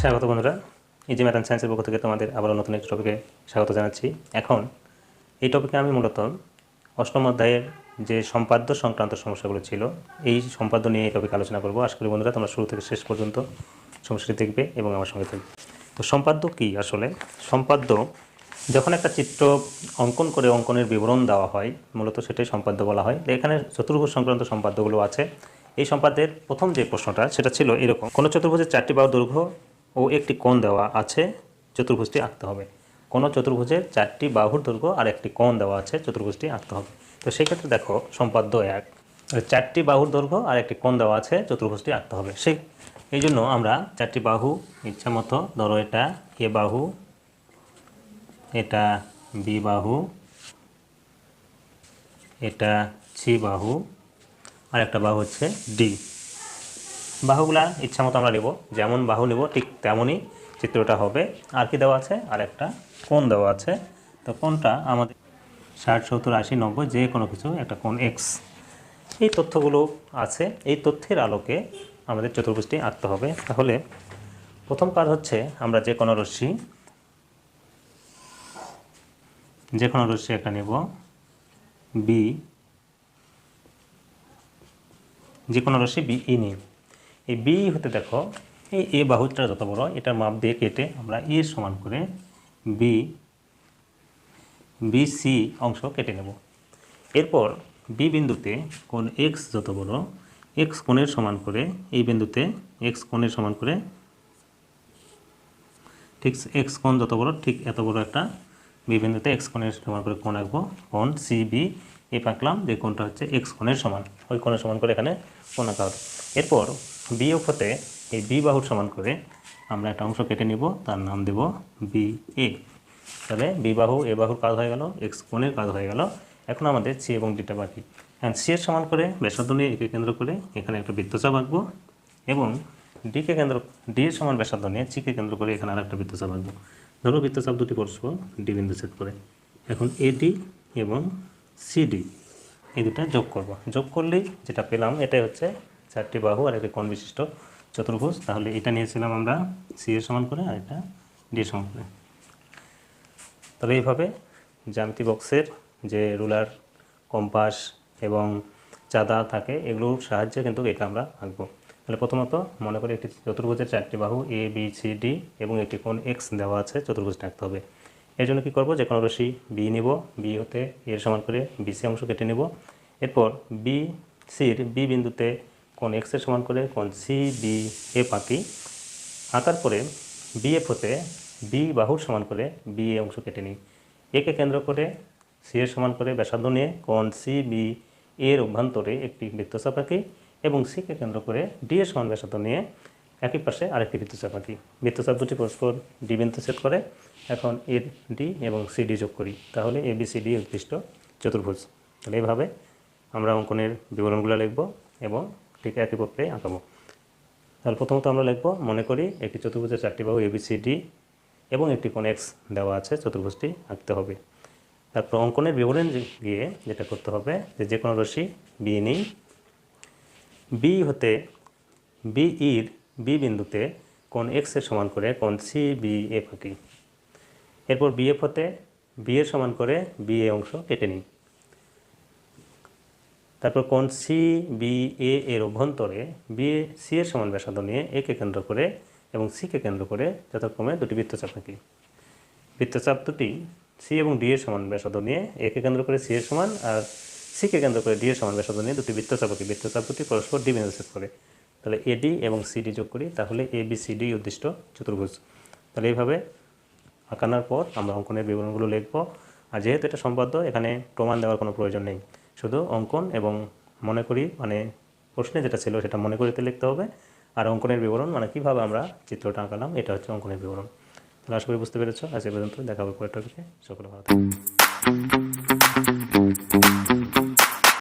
স্বাগত বন্ধুরা easy math and সায়েন্সের পক্ষ থেকে তোমাদের আবারও নতুন একটি টপিকে স্বাগত জানাচ্ছি। এখন এই টপিকে আমি মূলত অষ্টম অধ্যায়ের যে সম্পাদ্য সংক্রান্ত সমস্যাগুলো ছিল, এই সম্পাদ্য নিয়ে এই টপিক আলোচনা করব। আশা করি বন্ধুরা তোমরা শুরু থেকে শেষ পর্যন্ত সমস্যাটি দেখবে এবং আমার সঙ্গে থাকবে। তো সম্পাদ্য কি? আসলে সম্পাদ্য যখন একটা চিত্র অঙ্কন করে অঙ্কনের বিবরণ দেওয়া হয়, মূলত সেটাই সম্পাদ্য বলা হয়। এখানে চতুর্ভুজ সংক্রান্ত সম্পাদ্যগুলো আছে। এই সম্পাদ্যের প্রথম যে প্রশ্নটা, সেটা ছিল এরকম। কোনো চতুর্ভুজের চারটি বাহু দৈর্ঘ্য ও একটি কোণ দেওয়া আছে, চতুর্ভুজটি আঁকতে হবে। কোনো চতুর্ভুজের চারটি বাহুর দৈর্ঘ্য আর একটি কোণ দেওয়া আছে, চতুর্ভুজটি আঁকতে হবে। তো সেই ক্ষেত্রে দেখো, সম্পাদ্য এক। চারটি বাহুর দৈর্ঘ্য আর একটি কোণ দেওয়া আছে, চতুর্ভুজটি আঁকতে হবে। সেই, এই জন্য আমরা চারটি বাহু ইচ্ছা মতো ধরো এটা, এ বাহু এটা বি বাহু এটা সি বাহু আর একটা বাহু হচ্ছে ডি। বাহুগুলা ইচ্ছা মতো আমরা নেব, যেমন বাহু নেব, ঠিক তেমনই চিত্রটা হবে। আর কি দেওয়া আছে? আর একটা কোণ দেওয়া আছে। তো কোনটা আমাদের ষাট, সত্তর, আশি, নব্বই, যে কোনো কিছু, একটা কোণ এক্স এই তথ্যগুলো আছে। এই তথ্যের আলোকে আমাদের চতুর্ভুজটি আঁকতে হবে। তাহলে প্রথম কাজ হচ্ছে আমরা যে কোনো রশ্মি যে কোনো রশ্মি একটা নেব। বি যে কোনো রশ্মি বি ই নিই। এই বি হতে দেখো, এই এ বাহুটা যত বড়, এটার মাপ দিয়ে কেটে আমরা এ সমান করে বি বি সি অংশ কেটে নেব। এরপর বি বিন্দুতে কোণ এক্স যত বড় এক্স কোণের সমান করে, এই বিন্দুতে এক্স কোণের সমান করে, ঠিক এক্স কোণ যত বড়, ঠিক এত বড় একটা বি বিন্দুতে এক্স কোণের সমান করে কোণ আঁকবো, কোণ সি বি এই আঁকলাম যে কোণটা হচ্ছে এক্স কোণের সমান। ওই কোণের সমান করে এখানে কোণ আঁকা হবে। এরপর বি হতে এই বি বাহুর সমান করে আমরা একটা অংশ কেটে নিব, তার নাম দেব বি এ তাহলে বি বাহু এ বাহুর কাজ হয়ে গেল এক্স কোণের কাজ হয়ে গেল। এখন আমাদের সি এবং ডিটা বাকি। হ্যাঁ সি এর সমান করে ব্যাসার্ধ একে কেন্দ্র করে এখানে একটা বৃত্তচাপ আঁকবো এবং ডিকে কেন্দ্র ডি সমান ব্যাসার্ধ নিয়ে চিকে কেন্দ্র করে এখানে আরেকটা বৃত্তচাপ আঁকবো ধরো বৃত্তচাপ দুটি পরস্পর ডি বিন্দু সেট করে। এখন এডি এবং সিডি এই দুটা যোগ করব। যোগ করলেই যেটা পেলাম, এটাই হচ্ছে চারটি বাহু আর একটি কোণ বিশিষ্ট চতুর্ভুজ। তাহলে এটা নিয়েছিলাম আমরা সি এর সমান করে আর এটা ডি সমান করে। তাহলে এইভাবে জ্যামিতি বক্সের যে রুলার, কম্পাস এবং চাঁদা থাকে, এগুলোর সাহায্যে কিন্তু এটা আমরা আঁকবো। তাহলে প্রথমত মনে করি একটি চতুর্ভুজের চারটি বাহু এ বি সি ডি এবং একটি কোণ এক্স দেওয়া আছে চতুর্ভুজটা আঁকতে হবে। এর জন্য কী করব? যে কোনো রশ্মি বি নিব বি হতে এর সমান করে বিসি অংশ কেটে নিব। এরপর বি সির বি বিন্দুতে কোণ এক্সের সমান করে কোন সি বি এ পাতি। আঁকার পরে বি এফ হতে বি বাহুর সমান করে বি এ অংশ কেটে নিই। একে কেন্দ্র করে সি এর সমান করে ব্যাসার্ধ নিয়ে কোন সি বি এর অভ্যন্তরে একটি বৃত্তচাপ আঁকি এবং সিকে কেন্দ্র করে ডিএস সমান নিয়ে একই পাশে আরেকটি বৃত্তচাপ আঁকি বৃত্তচাপ দুটি পরস্পর ডি বিন্দু সেট করে। এখন এ, ডি এবং সি, ডি যোগ করি। তাহলে এ, বি, সি, ডি উদ্দিষ্ট চতুর্ভুজ। তাহলে এইভাবে আমরা অঙ্কনের বিবরণগুলো লিখব এবং ঠিক একই পত্রে আঁকাবো। তাহলে প্রথমত আমরা লিখব, মনে করি একটি চতুর্ভুজের চারটি বাহু এবিসিডি এবং একটি কোণ এক্স দেওয়া আছে, চতুর্ভুজটি আঁকতে হবে। তারপর অঙ্কনের বিবরণ গিয়ে যেটা করতে হবে যে যে কোনো রশ্মি বি নিই বি হতে বি ইর বি বিন্দুতে কোন এক্সের সমান করে কোন সি বি এফ আঁকি এরপর বি এফ হতে বি এর সমান করে বি এ অংশ কেটে নিই। তারপর কোন সি বি এ এর অভ্যন্তরে বি সি এর সমান ব্যাসার্ধ নিয়ে একে কেন্দ্র করে এবং সিকে কেন্দ্র করে যথাক্রমে দুটি বৃত্তচাপ আঁকি বৃত্তচাপ দুটি সি এবং ডি এর সমান ব্যাসার্ধ নিয়ে একে কেন্দ্র করে সি এর সমান আর সিকে কেন্দ্র করে ডি এর সমান ব্যাসার্ধ নিয়ে দুটি বৃত্তচাপ আঁকি বৃত্তচাপ দুটি পরস্পর ডি বিন্দু ছেদ করে। তাহলে এডি এবং সিডি যোগ করি, তাহলে এ বি সি ডি উদ্দিষ্ট চতুর্ভুজ। তাহলে এইভাবে আঁকানোর পর আমরা অঙ্কনের বিবরণগুলো লিখব। আর যেহেতু এটা সম্পাদ্য, এখানে প্রমাণ দেওয়ার কোনো প্রয়োজন নেই। শুধু অঙ্কন এবং মনে করি মানে প্রশ্নে যেটা ছিল সেটা মনে করিতে লিখতে হবে। আর অঙ্কনের বিবরণ মানে কীভাবে আমরা চিত্রটা আঁকালাম, এটা হচ্ছে অঙ্কনের বিবরণ। তাহলে আশা করি বুঝতে পেরেছ। আজ এ পর্যন্ত দেখা হবে পরের টপিকে সকলে ভালো